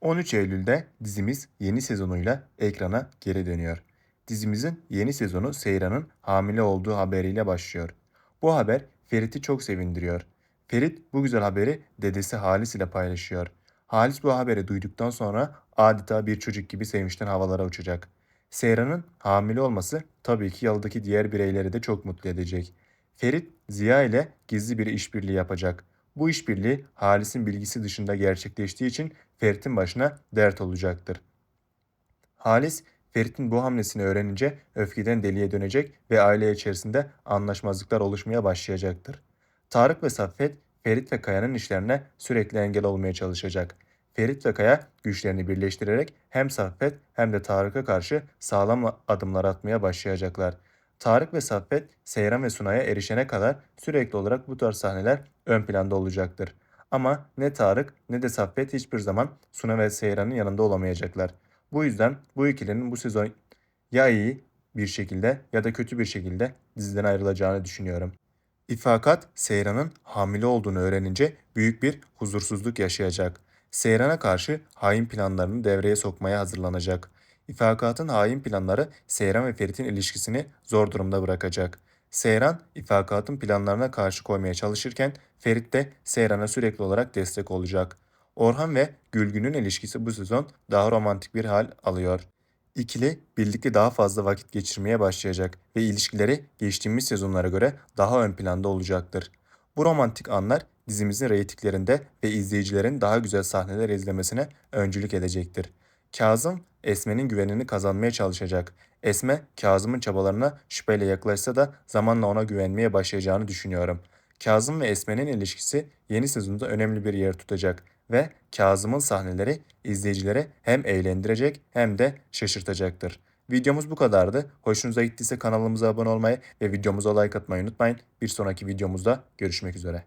13 Eylül'de dizimiz yeni sezonuyla ekrana geri dönüyor. Dizimizin yeni sezonu Seyran'ın hamile olduğu haberiyle başlıyor. Bu haber Ferit'i çok sevindiriyor. Ferit bu güzel haberi dedesi Halis ile paylaşıyor. Halis bu haberi duyduktan sonra adeta bir çocuk gibi sevinçten havalara uçacak. Seyran'ın hamile olması tabii ki yalıdaki diğer bireyleri de çok mutlu edecek. Ferit Ziya ile gizli bir işbirliği yapacak. Bu işbirliği Halis'in bilgisi dışında gerçekleştiği için Ferit'in başına dert olacaktır. Halis, Ferit'in bu hamlesini öğrenince öfkeden deliye dönecek ve aile içerisinde anlaşmazlıklar oluşmaya başlayacaktır. Tarık ve Saffet, Ferit ve Kaya'nın işlerine sürekli engel olmaya çalışacak. Ferit ve Kaya güçlerini birleştirerek hem Saffet hem de Tarık'a karşı sağlam adımlar atmaya başlayacaklar. Tarık ve Saffet, Seyran ve Sunay'a erişene kadar sürekli olarak bu tarz sahneler ön planda olacaktır. Ama ne Tarık ne de Saffet hiçbir zaman Suna ve Seyran'ın yanında olamayacaklar. Bu yüzden bu ikilinin bu sezon ya iyi bir şekilde ya da kötü bir şekilde diziden ayrılacağını düşünüyorum. İfakat Seyran'ın hamile olduğunu öğrenince büyük bir huzursuzluk yaşayacak. Seyran'a karşı hain planlarını devreye sokmaya hazırlanacak. İfakatın hain planları Seyran ve Ferit'in ilişkisini zor durumda bırakacak. Seyran, İfakat'ın planlarına karşı koymaya çalışırken Ferit de Seyran'a sürekli olarak destek olacak. Orhan ve Gülgün'ün ilişkisi bu sezon daha romantik bir hal alıyor. İkili birlikte daha fazla vakit geçirmeye başlayacak ve ilişkileri geçtiğimiz sezonlara göre daha ön planda olacaktır. Bu romantik anlar dizimizin reytinglerinde ve izleyicilerin daha güzel sahneler izlemesine öncülük edecektir. Kazım, Esme'nin güvenini kazanmaya çalışacak. Esme, Kazım'ın çabalarına şüpheyle yaklaşsa da zamanla ona güvenmeye başlayacağını düşünüyorum. Kazım ve Esme'nin ilişkisi yeni sezonda önemli bir yer tutacak ve Kazım'ın sahneleri izleyicileri hem eğlendirecek hem de şaşırtacaktır. Videomuz bu kadardı. Hoşunuza gittiyse kanalımıza abone olmayı ve videomuza like atmayı unutmayın. Bir sonraki videomuzda görüşmek üzere.